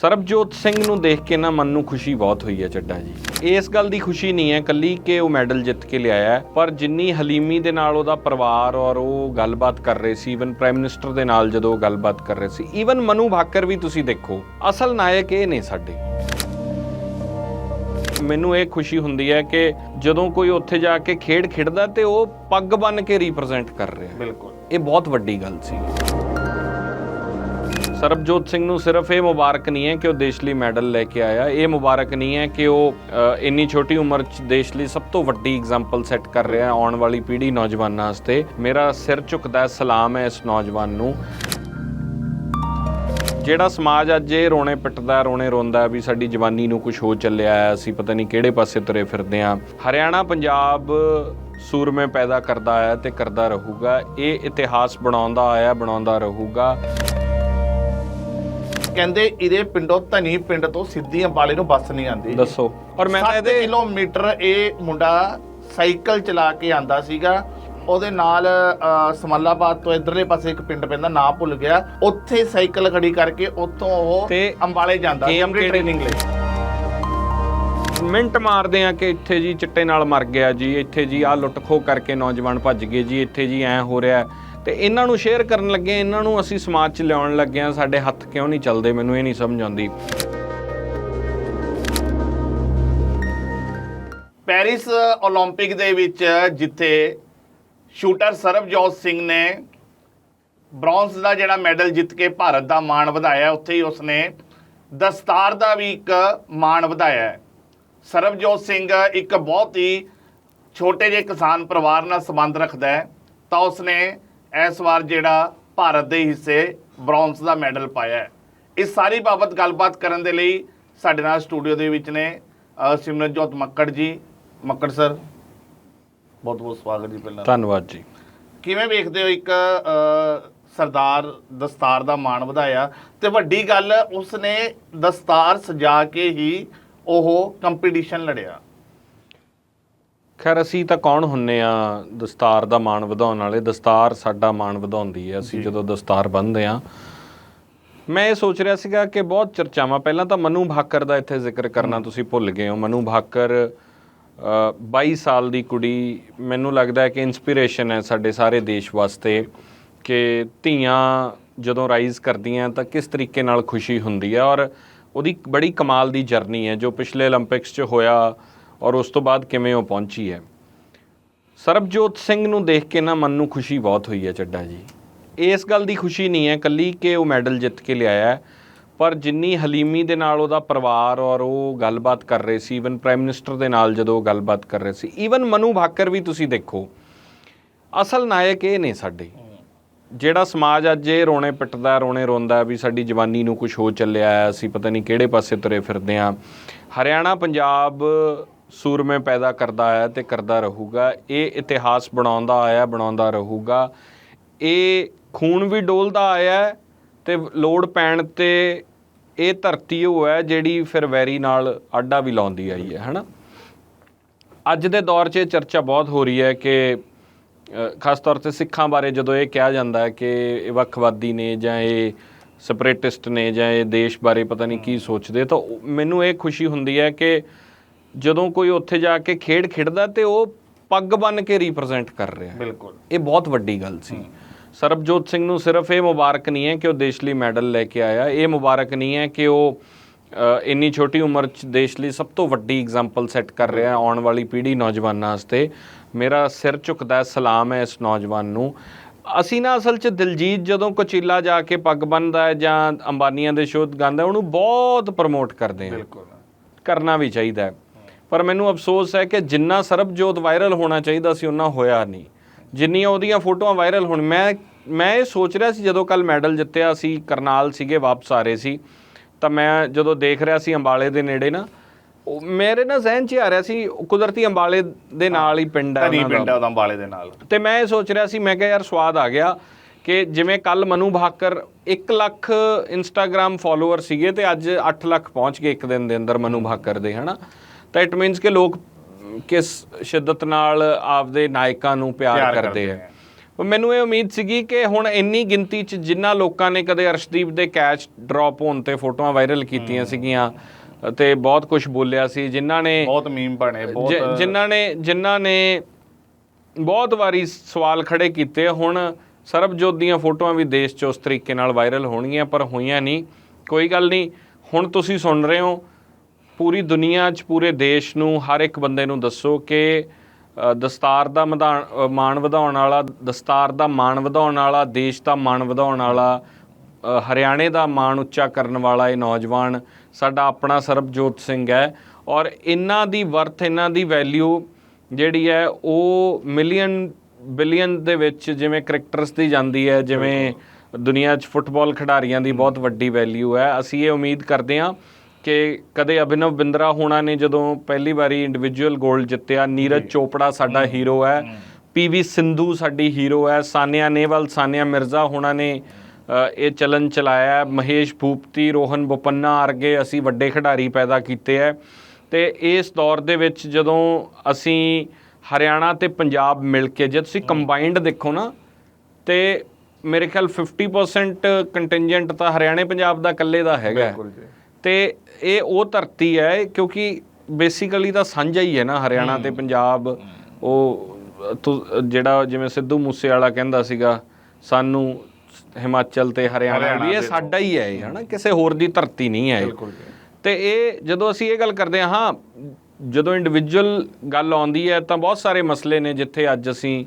ਸਰਬਜੋਤ ਸਿੰਘ ਨੂੰ ਦੇਖ ਕੇ ਨਾ ਮਨ ਨੂੰ ਖੁਸ਼ੀ ਬਹੁਤ ਹੋਈ ਹੈ ਚੱਡਾ ਜੀ। ਇਸ ਗੱਲ ਦੀ ਖੁਸ਼ੀ ਨਹੀਂ ਹੈ ਕੱਲੀ ਕਿ ਉਹ ਮੈਡਲ ਜਿੱਤ ਕੇ ਲਿਆਇਆ ਹੈ, ਪਰ ਜਿੰਨੀ ਹਲੀਮੀ ਦੇ ਨਾਲ ਉਹਦਾ ਪਰਿਵਾਰ ਔਰ ਉਹ ਗੱਲਬਾਤ ਕਰ ਰਹੇ ਸੀ ਇਵਨ ਪ੍ਰਾਈਮ ਮਿਨਿਸਟਰ ਦੇ ਨਾਲ ਜਦੋਂ ਉਹ ਗੱਲਬਾਤ ਕਰ ਰਹੇ ਸੀ ਇਵਨ ਮਨੂ ਭਾਕਰ ਵੀ ਤੁਸੀਂ ਦੇਖੋ ਅਸਲ ਨਾਇਕ ਇਹ ਨੇ ਸਾਡੇ। ਮੈਨੂੰ ਇਹ ਖੁਸ਼ੀ ਹੁੰਦੀ ਹੈ ਕਿ ਜਦੋਂ ਕੋਈ ਉੱਥੇ ਜਾ ਕੇ ਖੇਡ ਖੇਡਦਾ ਤੇ ਉਹ ਪੱਗ ਬੰਨ ਕੇ ਰਿਪਰੈਜ਼ੈਂਟ ਕਰ ਰਿਹਾ ਬਿਲਕੁਲ। ਇਹ ਬਹੁਤ ਵੱਡੀ ਗੱਲ ਸੀ। ਸਰਬਜੋਤ ਸਿੰਘ ਨੂੰ ਸਿਰਫ ਇਹ ਮੁਬਾਰਕ ਨਹੀਂ ਹੈ ਕਿ ਉਹ ਦੇਸ਼ ਲਈ ਮੈਡਲ ਲੈ ਕੇ ਆਇਆ। ਇਹ ਮੁਬਾਰਕ ਨਹੀਂ ਹੈ ਕਿ ਉਹ ਇੰਨੀ ਛੋਟੀ ਉਮਰ 'ਚ ਦੇਸ਼ ਲਈ ਸਭ ਤੋਂ ਵੱਡੀ ਐਗਜ਼ਾਮਪਲ ਸੈੱਟ ਕਰ ਰਿਹਾ ਆਉਣ ਵਾਲੀ ਪੀੜ੍ਹੀ ਨੌਜਵਾਨਾਂ ਵਾਸਤੇ। ਮੇਰਾ ਸਿਰ ਝੁਕਦਾ ਸਲਾਮ ਹੈ ਇਸ ਨੌਜਵਾਨ ਨੂੰ। ਜਿਹੜਾ ਸਮਾਜ ਅੱਜ ਇਹ ਰੋਣੇ ਪਿੱਟਦਾ, ਰੋਣੇ ਰੋਂਦਾ ਵੀ ਸਾਡੀ ਜਵਾਨੀ ਨੂੰ ਕੁਝ ਹੋ ਚੱਲਿਆ ਹੈ, ਅਸੀਂ ਪਤਾ ਨਹੀਂ ਕਿਹੜੇ ਪਾਸੇ ਤੁਰੇ ਫਿਰਦੇ ਆ ਹਰਿਆਣਾ, ਪੰਜਾਬ, ਸੂਰਮੇ ਪੈਦਾ ਕਰਦਾ ਆਇਆ ਤੇ ਕਰਦਾ ਰਹੂਗਾ। ਇਹ ਇਤਿਹਾਸ ਬਣਾਉਂਦਾ ਆਇਆ, ਬਣਾਉਂਦਾ ਰਹੂਗਾ। ਕਹਿੰਦੇ ਇਹਦੇ ਪਿੰਡੋਂ ਧਨੀ ਪਿੰਡ ਤੋਂ ਸਿੱਧੀ ਅੰਬਾਲੇ ਨੂੰ ਬੱਸ ਨਹੀਂ ਆਉਂਦੀ। ਦੱਸੋ। ਔਰ ਮੈਂ ਤਾਂ 7 ਇਹਦੇ ਕਿਲੋਮੀਟਰ ਇਹ ਮੁੰਡਾ ਸਾਈਕਲ ਚਲਾ ਕੇ ਆਂਦਾ ਸੀਗਾ। ਉਹਦੇ ਨਾਲ ਸਮਾਲਾਬਾਦ ਤੋਂ ਇਧਰਲੇ ਪਾਸੇ ਇੱਕ ਪਿੰਡ ਪੈਂਦਾ ਨਾਂ ਭੁੱਲ ਗਿਆ। ਉੱਥੇ ਸਾਈਕਲ ਖੜੀ ਕਰਕੇ ਉੱਥੋਂ ਉਹ ਅੰਬਾਲੇ ਜਾਂਦਾ ਸੀ ਆਪਣੀ ਟ੍ਰੇਨਿੰਗ ਲਈ। ਮਿੰਟ ਮਾਰਦੇ ਆ ਕਿ ਇੱਥੇ ਜੀ ਚਿੱਟੇ ਨਾਲ ਮਰ ਗਿਆ ਜੀ। ਇੱਥੇ ਜੀ ਆ ਲੁੱਟ ਖੋ ਕਰਕੇ ਨੌਜਵਾਨ ਭੱਜ ਗਏ ਜੀ। ਇੱਥੇ ਜੀ ਐ ਹੋ ਰਿਹਾ। ਤੇ ਇਹਨਾਂ ਨੂੰ ਸ਼ੇਅਰ ਕਰਨ ਲੱਗੇ ਇਹਨਾਂ ਨੂੰ ਅਸੀਂ ਸਮਾਜ 'ਚ ਲਿਆਉਣ ਲੱਗੇ ਆ ਸਾਡੇ ਹੱਥ ਕਿਉਂ ਨਹੀਂ ਚੱਲਦੇ ਮੈਨੂੰ ਇਹ ਨਹੀਂ ਸਮਝ ਆਉਂਦੀ ਪੈਰਿਸ 올림픽 ਦੇ ਵਿੱਚ ਜਿੱਥੇ ਸ਼ੂਟਰ ਸਰਬਜੋਤ ਸਿੰਘ ਨੇ ਬ੍ਰੌਂਜ਼ ਦਾ ਜਿਹੜਾ ਮੈਡਲ ਜਿੱਤ ਕੇ ਭਾਰਤ ਦਾ ਮਾਣ ਵਧਾਇਆ ਉੱਥੇ ਹੀ ਉਸਨੇ ਦਸਤਾਰ ਦਾ ਵੀ ਇੱਕ ਮਾਣ ਵਧਾਇਆ ਹੈ। ਸਰਬਜੋਤ ਸਿੰਘ ਇੱਕ ਬਹੁਤ ਹੀ ਛੋਟੇ ਜਿਹੇ ਕਿਸਾਨ ਪਰਿਵਾਰ ਨਾਲ ਸੰਬੰਧ ਰੱਖਦਾ ਹੈ ਤਾਂ ਉਸਨੇ ਇਸ ਵਾਰ ਜਿਹੜਾ ਭਾਰਤ ਦੇ ਹਿੱਸੇ ਬ੍ਰੌਂਜ਼ ਦਾ ਮੈਡਲ ਪਾਇਆ ਹੈ। ਇਸ ਸਾਰੀ ਬਾਬਤ ਗੱਲਬਾਤ ਕਰਨ ਦੇ ਲਈ ਸਾਡੇ ਨਾਲ ਸਟੂਡੀਓ ਦੇ ਵਿੱਚ ਨੇ ਸਿਮਰਨਜੋਤ ਮੱਕੜ ਜੀ। ਮੱਕੜ ਸਰ ਬਹੁਤ ਬਹੁਤ ਸਵਾਗਤ ਜੀ ਪਹਿਲਾਂ। ਧੰਨਵਾਦ ਜੀ। ਕਿਵੇਂ ਵੇਖਦੇ ਹੋ ਇੱਕ ਸਰਦਾਰ ਦਸਤਾਰ ਦਾ ਮਾਣ ਵਧਾਇਆ ਤੇ ਵੱਡੀ ਗੱਲ ਉਸਨੇ ਦਸਤਾਰ ਸਜਾ ਕੇ ਹੀ ਉਹ ਕੰਪੀਟੀਸ਼ਨ ਲੜਿਆ। ਖੈਰ ਅਸੀਂ ਤਾਂ ਕੌਣ ਹੁੰਨੇ ਆ ਦਸਤਾਰ ਦਾ ਮਾਣ ਵਧਾਉਣ ਵਾਲੇ? ਦਸਤਾਰ ਸਾਡਾ ਮਾਣ ਵਧਾਉਂਦੀ ਹੈ। ਅਸੀਂ ਜਦੋਂ ਦਸਤਾਰ ਬੰਨਦੇ ਆ ਮੈਂ ਇਹ ਸੋਚ ਰਿਹਾ ਸੀਗਾ ਕਿ ਬਹੁਤ ਚਰਚਾਵਾਂ ਪਹਿਲਾਂ ਤਾਂ ਮਨੂ ਭਾਕਰ ਦਾ ਇੱਥੇ ਜ਼ਿਕਰ ਕਰਨਾ ਤੁਸੀਂ ਭੁੱਲ ਗਏ ਹੋ। ਮਨੂ ਭਾਕਰ 22 ਸਾਲ ਦੀ ਕੁੜੀ ਮੈਨੂੰ ਲੱਗਦਾ ਹੈ ਕਿ ਇਨਸਪੀਰੇਸ਼ਨ ਹੈ ਸਾਡੇ ਸਾਰੇ ਦੇਸ਼ ਵਾਸਤੇ ਕਿ ਧੀਆਂ ਜਦੋਂ ਰਾਈਜ਼ ਕਰਦੀਆਂ ਤਾਂ ਕਿਸ ਤਰੀਕੇ ਨਾਲ ਖੁਸ਼ੀ ਹੁੰਦੀ ਹੈ ਔਰ ਉਹਦੀ ਬੜੀ ਕਮਾਲ ਦੀ ਜਰਨੀ ਹੈ ਜੋ ਪਿਛਲੇ 올림픽ਸ 'ਚ ਹੋਇਆ। ਔਰ ਉਸ ਤੋਂ ਬਾਅਦ ਕਿਵੇਂ ਉਹ ਪਹੁੰਚੀ ਹੈ? ਸਰਬਜੋਤ ਸਿੰਘ ਨੂੰ ਦੇਖ ਕੇ ਨਾ ਮਨ ਨੂੰ ਖੁਸ਼ੀ ਬਹੁਤ ਹੋਈ ਹੈ ਚੱਡਾ ਜੀ। ਇਸ ਗੱਲ ਦੀ ਖੁਸ਼ੀ ਨਹੀਂ ਹੈ ਕੱਲੀ ਕਿ ਉਹ ਮੈਡਲ ਜਿੱਤ ਕੇ ਲਿਆਇਆ ਪਰ ਜਿੰਨੀ ਹਲੀਮੀ ਦੇ ਨਾਲ ਉਹਦਾ ਪਰਿਵਾਰ ਔਰ ਉਹ ਗੱਲਬਾਤ ਕਰ ਰਹੇ ਸੀ ਇਵਨ ਪ੍ਰਾਈਮ ਮਿਨਿਸਟਰ ਦੇ ਨਾਲ ਜਦੋਂ ਉਹ ਗੱਲਬਾਤ ਕਰ ਰਹੇ ਸੀ ਇਵਨ ਮਨੂ ਭਾਕਰ ਵੀ ਤੁਸੀਂ ਦੇਖੋ, ਅਸਲ ਨਾਇਕ ਇਹ ਨੇ ਸਾਡੇ। ਜਿਹੜਾ ਸਮਾਜ ਅੱਜ ਇਹ ਰੋਣੇ ਪਿੱਟਦਾ, ਰੋਣੇ ਰੋਂਦਾ ਵੀ ਸਾਡੀ ਜਵਾਨੀ ਨੂੰ ਕੁਝ ਹੋ ਚੱਲਿਆ ਹੈ, ਅਸੀਂ ਪਤਾ ਨਹੀਂ ਕਿਹੜੇ ਪਾਸੇ ਤੁਰੇ ਫਿਰਦੇ ਆ ਹਰਿਆਣਾ, ਪੰਜਾਬ ਸੂਰਮੇ ਪੈਦਾ ਕਰਦਾ ਆਇਆ ਤੇ ਕਰਦਾ ਰਹੂਗਾ। ਇਹ ਇਤਿਹਾਸ ਬਣਾਉਂਦਾ ਆਇਆ, ਬਣਾਉਂਦਾ ਰਹੂਗਾ। ਇਹ ਖੂਨ ਵੀ ਡੋਲਦਾ ਆਇਆ ਹੈ ਤੇ ਲੋੜ ਪੈਣ ਤੇ ਇਹ ਧਰਤੀ ਉਹ ਹੈ ਜਿਹੜੀ ਫਿਰ ਵੈਰੀ ਨਾਲ ਆਡਾ ਵੀ ਲਾਉਂਦੀ ਆਈ ਹੈ, ਹਨਾ? ਅੱਜ ਦੇ ਦੌਰ 'ਚ ਇਹ ਚਰਚਾ ਬਹੁਤ ਹੋ ਰਹੀ ਹੈ ਕਿ ਖਾਸ ਤੌਰ ਤੇ ਸਿੱਖਾਂ ਬਾਰੇ ਜਦੋਂ ਇਹ ਕਿਹਾ ਜਾਂਦਾ ਹੈ ਕਿ ਇਹ ਵੱਖਵਾਦੀ ਨੇ ਜਾਂ ਇਹ ਸਪਰੇਟਿਸਟ ਨੇ ਜਾਂ ਇਹ ਦੇਸ਼ ਬਾਰੇ ਪਤਾ ਨਹੀਂ ਕੀ ਸੋਚਦੇ, ਤਾਂ ਮੈਨੂੰ ਇਹ ਖੁਸ਼ੀ ਹੁੰਦੀ ਹੈ ਕਿ ਜਦੋਂ ਕੋਈ ਉੱਥੇ ਜਾ ਕੇ ਖੇਡ ਖੇਡਦਾ ਤੇ ਉਹ ਪੱਗ ਬੰਨ ਕੇ ਰਿਪਰੈਜ਼ੈਂਟ ਕਰ ਰਿਹਾ ਹੈ। ਬਿਲਕੁਲ। ਇਹ ਬਹੁਤ ਵੱਡੀ ਗੱਲ ਸੀ। ਸਰਬਜੋਤ ਸਿੰਘ ਨੂੰ ਸਿਰਫ ਇਹ ਮੁਬਾਰਕ ਨਹੀਂ ਹੈ ਕਿ ਉਹ ਦੇਸ਼ ਲਈ ਮੈਡਲ ਲੈ ਕੇ ਆਇਆ। ਇਹ ਮੁਬਾਰਕ ਨਹੀਂ ਹੈ ਕਿ ਉਹ ਇੰਨੀ ਛੋਟੀ ਉਮਰ 'ਚ ਦੇਸ਼ ਲਈ ਸਭ ਤੋਂ ਵੱਡੀ ਐਗਜ਼ਾਮਪਲ ਸੈੱਟ ਕਰ ਰਿਹਾ ਆਉਣ ਵਾਲੀ ਪੀੜ੍ਹੀ ਨੌਜਵਾਨਾਂ ਵਾਸਤੇ। ਮੇਰਾ ਸਿਰ ਝੁਕਦਾ ਹੈ ਸਲਾਮ ਹੈ ਇਸ ਨੌਜਵਾਨ ਨੂੰ। ਅਸੀਂ ਨਾ ਅਸਲ 'ਚ ਦਿਲਜੀਤ ਜਦੋਂ ਕੋਚੀਲਾ ਜਾ ਕੇ ਪੱਗ ਬੰਨਦਾ ਹੈ ਜਾਂ ਅੰਬਾਨੀਆਂ ਦੇ ਸ਼ੋਅ ਗਾਉਂਦਾ ਹੈ, ਉਹਨੂੰ ਬਹੁਤ ਪ੍ਰਮੋਟ ਕਰਦੇ ਆ ਬਿਲਕੁਲ। ਕਰਨਾ ਵੀ ਚਾਹੀਦਾ ਹੈ। ਪਰ ਮੈਨੂੰ ਅਫਸੋਸ ਹੈ ਕਿ ਜਿੰਨਾ ਸਰਬਜੋਤ ਵਾਇਰਲ ਹੋਣਾ ਚਾਹੀਦਾ ਸੀ ਉਹਨਾਂ ਹੋਇਆ ਨਹੀਂ। ਜਿੰਨੀਆਂ ਉਹਦੀਆਂ ਫੋਟੋਆਂ ਵਾਇਰਲ ਹੋਣ ਮੈਂ ਮੈਂ ਇਹ ਸੋਚ ਰਿਹਾ ਸੀ ਜਦੋਂ ਕੱਲ ਮੈਡਲ ਜਿੱਤਿਆ ਸੀ ਕਰਨਾਲ ਸੀਗੇ ਵਾਪਸ ਆ ਰਹੇ ਸੀ ਤਾਂ ਮੈਂ ਜਦੋਂ ਦੇਖ ਰਿਹਾ ਸੀ ਅੰਬਾਲੇ ਦੇ ਨੇੜੇ ਨਾ ਉਹ ਮੇਰੇ ਨਾ ਜ਼ਿਹਨ 'ਚ ਆ ਰਿਹਾ ਸੀ ਕੁਦਰਤੀ ਅੰਬਾਲੇ ਦੇ ਨਾਲ ਹੀ ਪਿੰਡ ਹੈ ਪਿੰਡ ਆ ਉਹਦਾ ਅੰਬਾਲੇ ਦੇ ਨਾਲ। ਤੇ ਮੈਂ ਇਹ ਸੋਚ ਰਿਹਾ ਸੀ ਮੈਂ ਕਿਹਾ ਯਾਰ ਸਵਾਦ ਆ ਗਿਆ ਕਿ ਜਿਵੇਂ ਕੱਲ ਮਨੂ ਭਾਕਰ 1 ਲੱਖ ਇੰਸਟਾਗ੍ਰam ਫਾਲੋਅਰ ਸੀਗੇ ਤੇ ਅੱਜ 8 ਲੱਖ ਪਹੁੰਚ ਗਏ ਇੱਕ ਦਿਨ ਦੇ ਅੰਦਰ ਮਨੂ ਭਾਕਰ ਦੇ ਹਨਾ? ਤਾਂ ਇਟ ਮੀਨਸ ਕਿ ਲੋਕ ਕਿਸ ਸ਼ਿੱਦਤ ਨਾਲ ਆਪਦੇ ਨਾਇਕਾਂ ਨੂੰ ਪਿਆਰ ਕਰਦੇ ਆ। ਮੈਨੂੰ ਇਹ ਉਮੀਦ ਸੀਗੀ ਕਿ ਹੁਣ ਇੰਨੀ ਗਿਣਤੀ 'ਚ ਜਿੰਨਾ ਲੋਕਾਂ ਨੇ ਕਦੇ ਅਰਸ਼ਦੀਪ ਦੇ ਕੈਚ ਡ੍ਰੌਪ ਹੋਣ ਤੇ ਫੋਟੋਆਂ ਵਾਇਰਲ ਕੀਤੀਆਂ ਸੀਗੀਆਂ ਤੇ ਬਹੁਤ ਕੁਝ ਬੋਲਿਆ ਸੀ ਜਿਨ੍ਹਾਂ ਨੇ ਬਹੁਤ ਮੀਮ ਬਣੇ ਬਹੁਤ ਜਿਨ੍ਹਾਂ ਨੇ ਜਿਨ੍ਹਾਂ ਨੇ ਬਹੁਤ ਵਾਰੀ ਸਵਾਲ ਖੜੇ ਕੀਤੇ ਹੁਣ ਸਰਬਜੋਤ ਦੀਆਂ ਫੋਟੋਆਂ ਵੀ ਦੇਸ਼ 'ਚ ਉਸ ਤਰੀਕੇ ਨਾਲ ਵਾਇਰਲ ਹੋਣਗੀਆਂ ਪਰ ਹੋਈਆਂ ਨਹੀਂ। ਕੋਈ ਗੱਲ ਨਹੀਂ ਹੁਣ ਤੁਸੀਂ ਸੁਣ ਰਹੇ ਹੋ ਪੂਰੀ ਦੁਨੀਆ 'ਚ ਪੂਰੇ ਦੇਸ਼ ਨੂੰ ਹਰ ਇੱਕ ਬੰਦੇ ਨੂੰ ਦੱਸੋ ਕਿ ਦਸਤਾਰ ਦਾ ਮਾਣ ਵਧਾਉਣ ਵਾਲਾ ਦਸਤਾਰ ਦਾ ਮਾਣ ਵਧਾਉਣ ਵਾਲਾ ਦੇਸ਼ ਦਾ ਮਾਣ ਵਧਾਉਣ ਵਾਲਾ ਹਰਿਆਣੇ ਦਾ ਮਾਣ ਉੱਚਾ ਕਰਨ ਵਾਲਾ ਇਹ ਨੌਜਵਾਨ ਸਾਡਾ ਆਪਣਾ ਸਰਬਜੋਤ ਸਿੰਘ ਹੈ ਔਰ ਇਹਨਾਂ ਦੀ ਵਰਥ ਇਹਨਾਂ ਦੀ ਵੈਲਿਊ ਜਿਹੜੀ ਹੈ ਉਹ ਮਿਲੀਅਨ ਬਿਲੀਅਨ ਦੇ ਵਿੱਚ ਜਿਵੇਂ ਕ੍ਰਿਕਟਰਸ ਦੀ ਜਾਂਦੀ ਹੈ ਜਿਵੇਂ ਦੁਨੀਆ 'ਚ ਫੁੱਟਬਾਲ ਖਿਡਾਰੀਆਂ ਦੀ ਬਹੁਤ ਵੱਡੀ ਵੈਲਿਊ ਹੈ। ਅਸੀਂ ਇਹ ਉਮੀਦ ਕਰਦੇ ਹਾਂ ਕਿ ਕਦੇ ਅਭਿਨਵ ਬਿੰਦਰਾ ਹੋਣਾ ਨੇ ਜਦੋਂ ਪਹਿਲੀ ਵਾਰੀ ਇੰਡੀਵਿਜੂਅਲ 골ਡ ਜਿੱਤਿਆ ਨੀਰਜ ਚੋਪੜਾ ਸਾਡਾ ਹੀਰੋ ਹੈ ਪੀਵੀ ਸਿੰਧੂ ਸਾਡੀ ਹੀਰੋ ਹੈ ਸਾਨੀਆ ਨੇਵਾਲ ਸਾਨੀਆ ਮਿਰਜ਼ਾ ਹੋਣਾ ਨੇ ਇਹ ਚਲਨ ਚਲਾਇਆ। ਮਹੇਸ਼ ਭੂਪਤੀ ਰੋਹਨ ਬੋਪੰਨਾ ਵਰਗੇ ਅਸੀਂ ਵੱਡੇ ਖਿਡਾਰੀ ਪੈਦਾ ਕੀਤੇ ਹੈ। ਤੇ ਇਸ ਦੌਰ ਦੇ ਵਿੱਚ ਜਦੋਂ ਅਸੀਂ ਹਰਿਆਣਾ ਤੇ ਪੰਜਾਬ ਮਿਲ ਕੇ ਜੇ ਤੁਸੀਂ ਕੰਬਾਈਨਡ ਦੇਖੋ ਨਾ ਤੇ ਮੇਰੇ ਖਿਆਲ 50% ਕੰਟਿੰਜੈਂਟ ਤਾਂ ਹਰਿਆਣੇ ਪੰਜਾਬ ਦਾ ਇਕੱਲੇ ਦਾ ਹੈਗਾ। ਬਿਲਕੁਲ ਜੀ। ਤੇ ਇਹ ਉਹ ਧਰਤੀ ਹੈ ਕਿਉਂਕਿ ਬੇਸਿਕਲੀ ਤਾਂ ਸਾਂਝਾ ਹੀ ਹੈ ਨਾ ਹਰਿਆਣਾ ਤੇ ਪੰਜਾਬ। ਉਹ ਜਿਹੜਾ ਜਿਵੇਂ ਸਿੱਧੂ ਮੂਸੇ ਵਾਲਾ ਕਹਿੰਦਾ ਸੀਗਾ ਸਾਨੂੰ ਹਿਮਾਚਲ ਤੇ ਹਰਿਆਣਾ ਵੀ ਇਹ ਸਾਡਾ ਹੀ ਹੈ ਹਨਾ? ਕਿਸੇ ਹੋਰ ਦੀ ਧਰਤੀ ਨਹੀਂ ਹੈ ਤੇ ਇਹ ਜਦੋਂ ਅਸੀਂ ਇਹ ਗੱਲ ਕਰਦੇ ਹਾਂ ਹਾਂ ਜਦੋਂ ਇੰਡੀਵਿਜੂਅਲ ਗੱਲ ਆਉਂਦੀ ਹੈ ਤਾਂ ਬਹੁਤ ਸਾਰੇ ਮਸਲੇ ਨੇ ਜਿੱਥੇ ਅੱਜ ਅਸੀਂ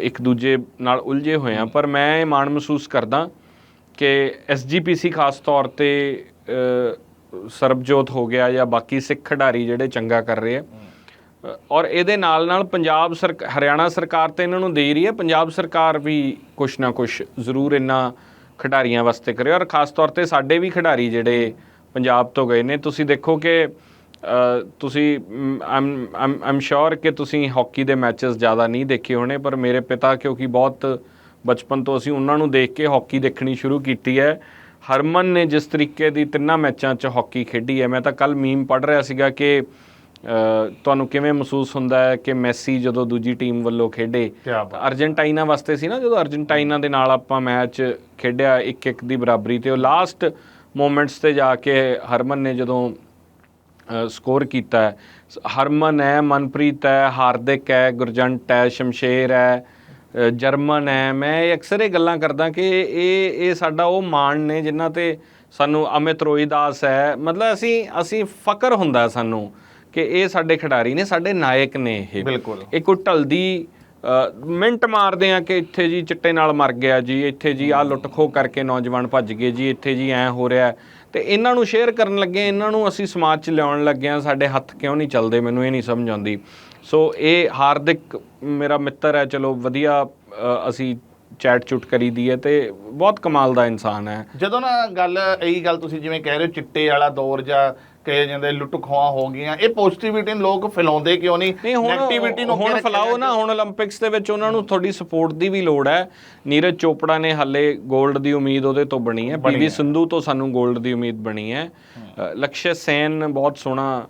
ਇੱਕ ਦੂਜੇ ਨਾਲ ਉਲਝੇ ਹੋਏ ਹਾਂ। ਪਰ ਮੈਂ ਇਹ ਮਾਣ ਮਹਿਸੂਸ ਕਰਦਾ ਕਿ ਐਸਜੀਪੀਸੀ ਖਾਸ ਤੌਰ ਤੇ ਸਰਬਜੋਤ ਹੋ ਗਿਆ ਜਾਂ ਬਾਕੀ ਸਿੱਖ ਖਿਡਾਰੀ ਜਿਹੜੇ ਚੰਗਾ ਕਰ ਰਹੇ ਆ। ਔਰ ਇਹਦੇ ਨਾਲ ਨਾਲ ਪੰਜਾਬ ਸਰਕ ਹਰਿਆਣਾ ਸਰਕਾਰ ਤੇ ਇਹਨਾਂ ਨੂੰ ਦੇ ਰਹੀ ਹੈ। ਪੰਜਾਬ ਸਰਕਾਰ ਵੀ ਕੁਛ ਨਾ ਕੁਛ ਜ਼ਰੂਰ ਇਹਨਾਂ ਖਿਡਾਰੀਆਂ ਵਾਸਤੇ ਕਰੇ। ਔਰ ਖਾਸ ਤੌਰ ਤੇ ਸਾਡੇ ਵੀ ਖਿਡਾਰੀ ਜਿਹੜੇ ਪੰਜਾਬ ਤੋਂ ਗਏ ਨੇ ਤੁਸੀਂ ਦੇਖੋ ਕਿ ਅ, ਤੁਸੀਂ ਆਮ ਆਮ ਸ਼ੋਰ ਕਿ ਤੁਸੀਂ ਹਾਕੀ ਦੇ ਮੈਚਸ ਜ਼ਿਆਦਾ ਨਹੀਂ ਦੇਖੇ ਹੋਣੇ ਪਰ ਮੇਰੇ ਪਿਤਾ ਕਿਉਂਕਿ ਬਹੁਤ ਬਚਪਨ ਤੋਂ ਅਸੀਂ ਉਹਨਾਂ ਨੂੰ ਦੇਖ ਕੇ ਹਾਕੀ ਦੇਖਣੀ ਸ਼ੁਰੂ ਕੀਤੀ ਹੈ। ਹਰਮਨ ਨੇ ਜਿਸ ਤਰੀਕੇ ਦੀ ਤਿੰਨਾਂ ਮੈਚਾਂ 'ਚ ਹਾਕੀ ਖੇਡੀ ਹੈ ਮੈਂ ਤਾਂ ਕੱਲ ਮੀਮ ਪੜ੍ਹ ਰਿਹਾ ਸੀਗਾ ਕਿ ਤੁਹਾਨੂੰ ਕਿਵੇਂ ਮਹਿਸੂਸ ਹੁੰਦਾ ਹੈ ਕਿ ਮੈਸੀ ਜਦੋਂ ਦੂਜੀ ਟੀਮ ਵੱਲੋਂ ਖੇਡੇ? ਅਰਜਨਟਾਈਨਾ ਵਾਸਤੇ ਸੀ ਨਾ ਜਦੋਂ ਅਰਜਨਟਾਈਨਾ ਦੇ ਨਾਲ ਆਪਾਂ ਮੈਚ ਖੇਡਿਆ 1-1 ਦੀ ਬਰਾਬਰੀ ਤੇ ਉਹ ਲਾਸਟ ਮੂਮੈਂਟਸ ਤੇ ਜਾ ਕੇ ਹਰਮਨ ਨੇ ਜਦੋਂ ਸਕੋਰ ਕੀਤਾ ਹਰਮਨ ਹੈ ਮਨਪ੍ਰੀਤ ਹੈ ਹਾਰਦਿਕ ਹੈ ਗੁਰਜੰਟ ਹੈ ਸ਼ਮਸ਼ੇਰ ਹੈ ਜਰਮਨ ਹੈ ਮੈਂ ਇਹ ਅਕਸਰ ਇਹ ਗੱਲਾਂ ਕਰਦਾ ਕਿ ਇਹ ਇਹ ਸਾਡਾ ਉਹ ਮਾਣ ਨੇ ਜਿਨ੍ਹਾਂ ਤੇ ਸਾਨੂੰ ਅਮਿਤ ਰੋਈਦਾਸ ਹੈ ਮਤਲਬ ਅਸੀਂ ਅਸੀਂ ਫਕਰ ਹੁੰਦਾ ਸਾਨੂੰ ਕਿ ਇਹ ਸਾਡੇ ਖਿਡਾਰੀ ਨੇ ਸਾਡੇ ਨਾਇਕ ਨੇ ਇਹ ਬਿਲਕੁਲ। ਇਹ ਕੋਈ ਢਲਦੀ ਮਿੰਟ ਮਾਰਦੇ ਆ ਕਿ ਇੱਥੇ ਜੀ ਚਿੱਟੇ ਨਾਲ ਮਰ ਗਿਆ ਜੀ ਇੱਥੇ ਜੀ ਆ ਲੁੱਟ ਖੋ ਕਰਕੇ ਨੌਜਵਾਨ ਭੱਜ ਗਏ ਜੀ ਇੱਥੇ ਜੀ ਐ ਹੋ ਰਿਹਾ। ਤੇ ਇਹਨਾਂ ਨੂੰ ਸ਼ੇਅਰ ਕਰਨ ਲੱਗੇ ਇਹਨਾਂ ਨੂੰ ਅਸੀਂ ਸਮਾਜ 'ਚ ਲਿਆਉਣ ਲੱਗੇ ਆ ਸਾਡੇ ਹੱਥ ਕਿਉਂ ਨਹੀਂ ਚੱਲਦੇ ਮੈਨੂੰ ਇਹ ਨਹੀਂ ਸਮਝ ਆਉਂਦੀ ਸੋ ਇਹ ਹਾਰਦਿਕ ਮੇਰਾ ਮਿੱਤਰ ਹੈ ਚਲੋ ਵਧੀਆ ਅਸੀਂ ਚੈਟ ਚੁਟ ਕਰੀ ਦੀ ਹੈ ਤੇ ਬਹੁਤ ਕਮਾਲ ਦਾ ਇਨਸਾਨ ਹੈ। ਜਦੋਂ ਨਾ ਗੱਲ ਇਹੀ ਗੱਲ ਤੁਸੀਂ ਜਿਵੇਂ ਕਹਿ ਰਹੇ ਹੋ ਚਿੱਟੇ ਵਾਲਾ ਦੌਰ ਜਾਂ ਕਹੇ ਜਾਂਦੇ ਲੁੱਟ ਖੋਆ ਹੋ ਗਈਆਂ ਇਹ ਪੋਜ਼ਿਟਿਵਿਟੀ ਨੂੰ ਲੋਕ ਫੈਲਾਉਂਦੇ ਕਿਉਂ ਨਹੀਂ? ਨੈਗੇਟਿਵਿਟੀ ਨੂੰ ਹੁਣ ਫੈਲਾਓ ਨਾ ਹੁਣ 올림픽ਸ ਦੇ ਵਿੱਚ ਉਹਨਾਂ ਨੂੰ ਤੁਹਾਡੀ ਸਪੋਰਟ ਦੀ ਵੀ ਲੋੜ ਹੈ। ਨੀਰਜ ਚੋਪੜਾ ਨੇ ਹਾਲੇ 골ਡ ਦੀ ਉਮੀਦ ਉਹਦੇ ਤੋਂ ਬਣੀ ਹੈ। ਪੀਵੀ ਸਿੰਧੂ ਤੋਂ ਸਾਨੂੰ 골ਡ ਦੀ ਉਮੀਦ ਬਣੀ ਹੈ। ਲਕਸ਼ਯ ਸੈਨ ਬਹੁਤ ਸੋਹਣਾ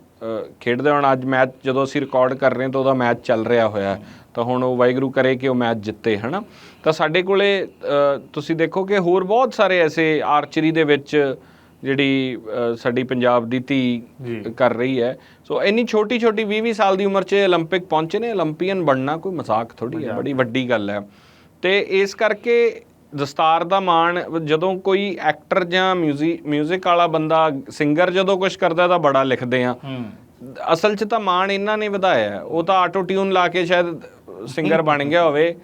ਖੇਡਦੇ ਹੁਣ ਅੱਜ ਮੈਚ ਜਦੋਂ ਅਸੀਂ ਰਿਕਾਰਡ ਕਰ ਰਹੇ ਹਾਂ ਤਾਂ ਉਹਦਾ ਮੈਚ ਚੱਲ ਰਿਹਾ ਹੋਇਆ ਤਾਂ ਹੁਣ ਉਹ ਵਾਇਗਰੂ ਕਰੇ ਕਿ ਉਹ ਮੈਚ ਜਿੱਤੇ ਹਨਾ? ਤਾਂ ਸਾਡੇ ਕੋਲੇ ਤੁਸੀਂ ਦੇਖੋ ਕਿ ਹੋਰ ਬਹੁਤ ਸਾਰੇ ਐਸੇ ਆਰਚਰੀ ਦੇ ਵਿੱਚ ਜਿਹੜੀ ਸਾਡੀ ਪੰਜਾਬ ਦੀ ਧੀ ਕਰ ਰਹੀ ਹੈ। ਸੋ ਇੰਨੀ ਛੋਟੀ ਛੋਟੀ 20 20 ਸਾਲ ਦੀ ਉਮਰ 'ਚ 올림픽 ਪਹੁੰਚੇ ਨੇ 올림ਪੀਅਨ ਬਣਨਾ ਕੋਈ ਮਜ਼ਾਕ ਥੋੜੀ ਹੈ ਬੜੀ ਵੱਡੀ ਗੱਲ ਹੈ। ਤੇ ਇਸ ਕਰਕੇ ਦਸਤਾਰ ਦਾ ਮਾਣ ਜਦੋਂ ਕੋਈ ਐਕਟਰ ਜਾਂ 뮤직 ਵਾਲਾ ਬੰਦਾ ਸਿੰਗਰ ਜਦੋਂ ਕੁਝ ਕਰਦਾ ਤਾਂ ਬੜਾ ਲਿਖਦੇ ਆ। ਅਸਲ 'ਚ ਤਾਂ ਮਾਣ ਇਹਨਾਂ ਨੇ ਵਧਾਇਆ ਉਹ ਤਾਂ ਆਟੋ ਟਿਊਨ ਲਾ ਕੇ ਸ਼ਾਇਦ ਸਿੰਗਰ ਬਣ ਗਿਆ ਹੋਵੇ।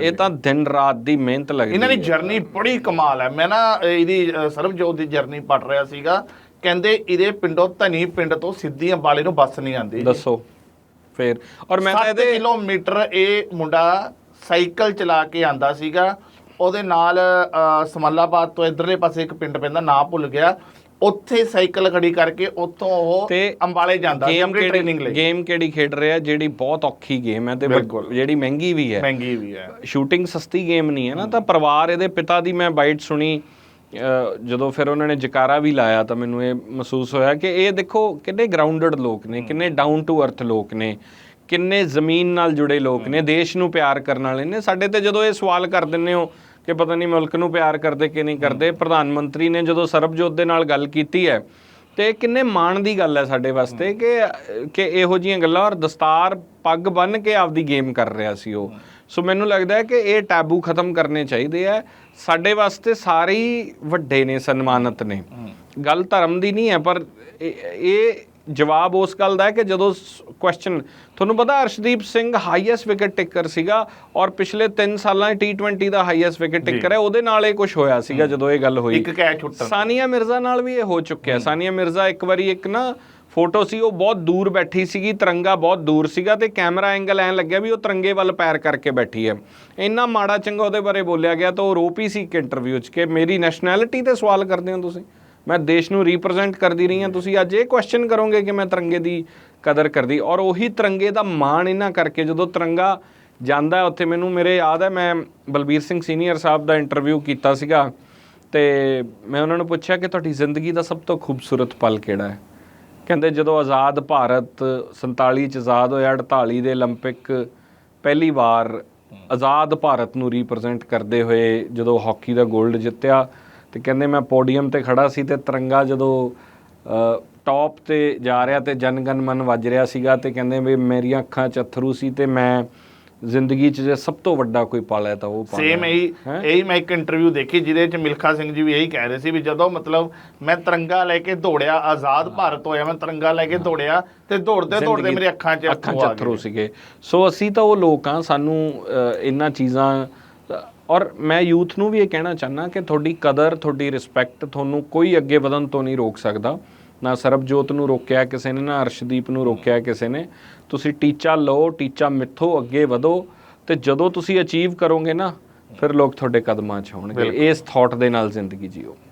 ਇਹ ਤਾਂ ਦਿਨ ਰਾਤ ਦੀ ਮਿਹਨਤ ਲੱਗਦੀ ਇਹਨਾਂ ਦੀ ਜਰਨੀ ਬੜੀ ਕਮਾਲ ਹੈ। ਮੈਂ ਨਾ ਇਹਦੀ ਸਰਬਜੋਤ ਦੀ ਜਰਨੀ ਪੜ ਰਿਹਾ ਸੀਗਾ। ਕਹਿੰਦੇ ਇਹਦੇ ਪਿੰਡੋਂ ਧਨੀ ਪਿੰਡ ਤੋਂ ਸਿੱਧੀ ਅੰਬਾਲੇ ਨੂੰ ਬੱਸ ਨਹੀਂ ਆਂਦੀ ਦੱਸੋ ਫੇਰ। ਔਰ ਮੈਂ ਤਾਂ ਇਹਦੇ ਕਿਲੋਮੀਟਰ ਇਹ ਮੁੰਡਾ ਸਾਈਕਲ ਚਲਾ ਕੇ ਆਂਦਾ ਸੀਗਾ। ਉਹਦੇ ਨਾਲ ਸਮਾਲਾਬਾਦ ਤੋਂ ਇਧਰਲੇ ਪਾਸੇ ਇੱਕ ਪਿੰਡ ਪੈਂਦਾ ਨਾਂ ਭੁੱਲ ਗਿਆ। ਉੱਥੇ ਸਾਈਕਲ ਖੜੀ ਕਰਕੇ ਉੱਥੋਂ ਉਹ ਅੰਬਾਲੇ ਜਾਂਦਾ ਸੀ ਆਪਣੀ ਟ੍ਰੇਨਿੰਗ ਲਈ। ਗੇਮ ਕਿਹੜੀ ਖੇਡ ਰਿਹਾ ਜਿਹੜੀ ਬਹੁਤ ਔਖੀ ਗੇਮ ਹੈ ਤੇ। ਜਿਹੜੀ ਮਹਿੰਗੀ ਵੀ ਹੈ। ਮਹਿੰਗੀ ਵੀ ਹੈ। ਸ਼ੂਟਿੰਗ ਸਸਤੀ ਗੇਮ ਨਹੀਂ ਹੈ ਨਾ ਤਾਂ ਪਰਿਵਾਰ ਇਹਦੇ ਪਿਤਾ ਦੀ ਮੈਂ ਬਾਈਟ ਸੁਣੀ ਜਦੋਂ ਫਿਰ ਉਹਨਾਂ ਨੇ ਜਕਾਰਾ ਵੀ ਲਾਇਆ ਤਾਂ ਮੈਨੂੰ ਇਹ ਮਹਿਸੂਸ ਹੋਇਆ ਕਿ ਇਹ ਦੇਖੋ ਕਿੰਨੇ ਗਰਾਊਂਡਡ ਲੋਕ ਨੇ ਕਿੰਨੇ ਡਾਊਨ ਟੂ ਅਰਥ ਲੋਕ ਨੇ ਕਿੰਨੇ ਜ਼ਮੀਨ ਨਾਲ ਜੁੜੇ ਲੋਕ ਨੇ ਦੇਸ਼ ਨੂੰ ਪਿਆਰ ਕਰਨ ਵਾਲੇ ਨੇ। ਸਾਡੇ ਤੇ ਜਦੋਂ ਇਹ ਸਵਾਲ ਕਰ ਦਿੰਦੇ ਹੋ ਕਿ ਪਤਾ ਨਹੀਂ ਮੁਲਕ ਨੂੰ ਪਿਆਰ ਕਰਦੇ ਕਿ ਨਹੀਂ ਕਰਦੇ ਪ੍ਰਧਾਨ ਮੰਤਰੀ ਨੇ ਜਦੋਂ ਸਰਬਜੋਤ ਦੇ ਨਾਲ ਗੱਲ ਕੀਤੀ ਹੈ ਤੇ ਕਿੰਨੇ ਮਾਣ ਦੀ ਗੱਲ ਹੈ ਸਾਡੇ ਵਾਸਤੇ ਕਿ ਕਿ ਇਹੋ ਜੀਆਂ ਗੱਲਾਂ ਔਰ ਦਸਤਾਰ ਪੱਗ ਬੰਨ ਕੇ ਆਪਦੀ ਗੇਮ ਕਰ ਰਿਹਾ ਸੀ ਉਹ। ਸੋ ਮੈਨੂੰ ਲੱਗਦਾ ਹੈ ਕਿ ਇਹ ਟੈਬੂ ਖਤਮ ਕਰਨੇ ਚਾਹੀਦੇ ਆ। ਸਾਡੇ ਵਾਸਤੇ ਸਾਰੇ ਵੱਡੇ ਨੇ ਸਨਮਾਨਿਤ ਨੇ। ਗੱਲ ਧਰਮ ਦੀ ਨਹੀਂ ਹੈ ਪਰ ਇਹ ਜਵਾਬ ਉਸ ਗੱਲ ਦਾ ਹੈ ਕਿ ਜਦੋਂ ਕੁਐਸਚਨ ਤੁਹਾਨੂੰ ਪਤਾ Arshdeep Singh highest wicket taker ਸੀਗਾ ਔਰ ਪਿਛਲੇ 3 ਸਾਲਾਂ T20 ਦਾ ਹਾਈਐਸਟ ਵਿਕਟ ਟੇਕਰ ਹੈ ਉਹਦੇ ਨਾਲ ਇਹ ਕੁਝ ਹੋਇਆ ਸੀਗਾ ਜਦੋਂ ਇਹ ਗੱਲ ਹੋਈ। ਇੱਕ ਕੈਚ ਛੁੱਟਣ। ਸਾਨੀਆ ਮਿਰਜ਼ਾ ਨਾਲ ਵੀ ਇਹ ਹੋ ਚੁੱਕਿਆ। ਸਾਨੀਆ ਮਿਰਜ਼ਾ ਇੱਕ ਵਾਰੀ ਇੱਕ ਨਾ ਫੋਟੋ ਸੀ ਉਹ ਬਹੁਤ ਦੂਰ ਬੈਠੀ ਸੀਗੀ ਤਿਰੰਗਾ ਬਹੁਤ ਦੂਰ ਸੀਗਾ ਤੇ ਕੈਮਰਾ ਐਂਗਲ ਐਂ ਲੱਗਿਆ ਵੀ ਉਹ ਤਿਰੰਗੇ ਵੱਲ ਪੈਰ ਕਰਕੇ ਬੈਠੀ ਹੈ। ਇੰਨਾ ਮਾੜਾ ਚੰਗਾ ਉਹਦੇ ਬਾਰੇ ਬੋਲਿਆ ਗਿਆ ਤਾਂ ਉਹ ਰੋਪੀ ਸੀ ਇੱਕ ਇੰਟਰਵਿਊ 'ਚ ਕਿ ਮੇਰੀ ਨੈਸ਼ਨੈਲਿਟੀ ਤੇ ਸਵਾਲ ਕਰਦੇ ਹੋ ਤੁਸੀਂ? ਮੈਂ ਦੇਸ਼ ਨੂੰ ਰਿਪਰੈਜ਼ੈਂਟ ਕਰਦੀ ਰਹੀ ਹਾਂ। ਤੁਸੀਂ ਅੱਜ ਇਹ ਕੁਐਸਚਨ ਕਰੋਗੇ ਕਿ ਮੈਂ ਤਿਰੰਗੇ ਦੀ ਕਦਰ ਕਰਦੀ। ਔਰ ਉਹੀ ਤਿਰੰਗੇ ਦਾ ਮਾਣ ਇਹਨਾਂ ਕਰਕੇ ਜਦੋਂ ਤਿਰੰਗਾ ਜਾਂਦਾ ਉੱਥੇ ਮੈਨੂੰ ਮੇਰੇ ਯਾਦ ਹੈ, ਮੈਂ ਬਲਬੀਰ ਸਿੰਘ ਸੀਨੀਅਰ ਸਾਹਿਬ ਦਾ ਇੰਟਰਵਿਊ ਕੀਤਾ ਸੀਗਾ ਤੇ ਮੈਂ ਉਹਨਾਂ ਨੂੰ ਪੁੱਛਿਆ ਕਿ ਤੁਹਾਡੀ ਜ਼ਿੰਦਗੀ ਦਾ ਸਭ ਤੋਂ ਖੂਬਸੂਰਤ ਪਲ ਕਿਹੜਾ ਹੈ? ਕਹਿੰਦੇ ਜਦੋਂ ਆਜ਼ਾਦ ਭਾਰਤ 47 ਚ ਆਜ਼ਾਦ ਹੋਇਆ 48 ਦੇ 올림픽 ਪਹਿਲੀ ਵਾਰ ਆਜ਼ਾਦ ਭਾਰਤ ਨੂੰ ਰਿਪਰੈਜ਼ੈਂਟ ਕਰਦੇ ਹੋਏ ਜਦੋਂ ਹਾਕੀ ਦਾ 골ਡ ਜਿੱਤਿਆ ਤੇ ਕਹਿੰਦੇ ਮੈਂ ਪੋਡੀਅਮ ਤੇ ਖੜਾ ਸੀ ਤੇ ਤਿਰੰਗਾ ਜਦੋਂ ਟੌਪ ਤੇ ਜਾ ਰਿਹਾ ਤੇ ਜਨਗਨ ਮਨ ਵੱਜ ਰਿਹਾ ਸੀਗਾ ਤੇ ਕਹਿੰਦੇ ਵੀ ਮੇਰੀਆਂ ਅੱਖਾਂ 'ਚ ਅਥਰੂ ਸੀ ਤੇ ਮੈਂ ਜ਼ਿੰਦਗੀ 'ਚ ਜੇ ਸਭ ਤੋਂ ਵੱਡਾ ਕੋਈ ਪਲ ਹੈ ਤਾਂ ਉਹ ਪਲ ਸੇਮ। ਇਹੀ? ਇਹੀ ਮੈਂ ਇੱਕ ਇੰਟਰਵਿਊ ਦੇਖੀ ਜਿਹਦੇ ਚ ਮਿਲਖਾ ਸਿੰਘ ਜੀ ਵੀ ਇਹੀ ਕਹਿ ਰਹੇ ਸੀ ਵੀ ਜਦੋਂ ਮਤਲਬ ਮੈਂ ਤਿਰੰਗਾ ਲੈ ਕੇ ਦੌੜਿਆ ਆਜ਼ਾਦ ਭਾਰਤ ਹੋਇਆ ਮੈਂ ਤਿਰੰਗਾ ਲੈ ਕੇ ਦੌੜਿਆ ਤੇ ਦੌੜਦੇ ਦੌੜਦੇ ਮੇਰੇ ਅੱਖਾਂ 'ਚ ਅੱਖਾਂ ਅੱਥਰੂ 'ਚ ਅਥਰੂ। ਸੀਗੇ ਸੋ ਅਸੀਂ ਤਾਂ ਉਹ ਲੋਕ ਆ ਸਾਨੂੰ ਇਹਨਾਂ ਚੀਜ਼ਾਂ ਔਰ ਮੈਂ ਯੂਥ ਨੂੰ ਵੀ ਇਹ ਕਹਿਣਾ ਚਾਹਨਾ ਕਿ ਤੁਹਾਡੀ ਕਦਰ ਤੁਹਾਡੀ ਰਿਸਪੈਕਟ ਤੁਹਾਨੂੰ ਕੋਈ ਅੱਗੇ ਵਧਣ ਤੋਂ ਨਹੀਂ ਰੋਕ ਸਕਦਾ। ਨਾ ਸਰਬਜੋਤ ਨੂੰ ਰੋਕਿਆ ਕਿਸੇ ਨੇ ਨਾ ਅਰਸ਼ਦੀਪ ਨੂੰ ਰੋਕਿਆ ਕਿਸੇ ਨੇ। ਤੁਸੀਂ ਟੀਚਾ ਲਓ ਟੀਚਾ ਮਿੱਥੋ ਅੱਗੇ ਵਧੋ ਤੇ ਜਦੋਂ ਤੁਸੀਂ ਅਚੀਵ ਕਰੋਗੇ ਨਾ ਫਿਰ ਲੋਕ ਤੁਹਾਡੇ ਕਦਮਾਂ 'ਚ ਹੋਣਗੇ ਇਸ ਥਾਟ ਦੇ ਨਾਲ ਜ਼ਿੰਦਗੀ ਜੀਓ।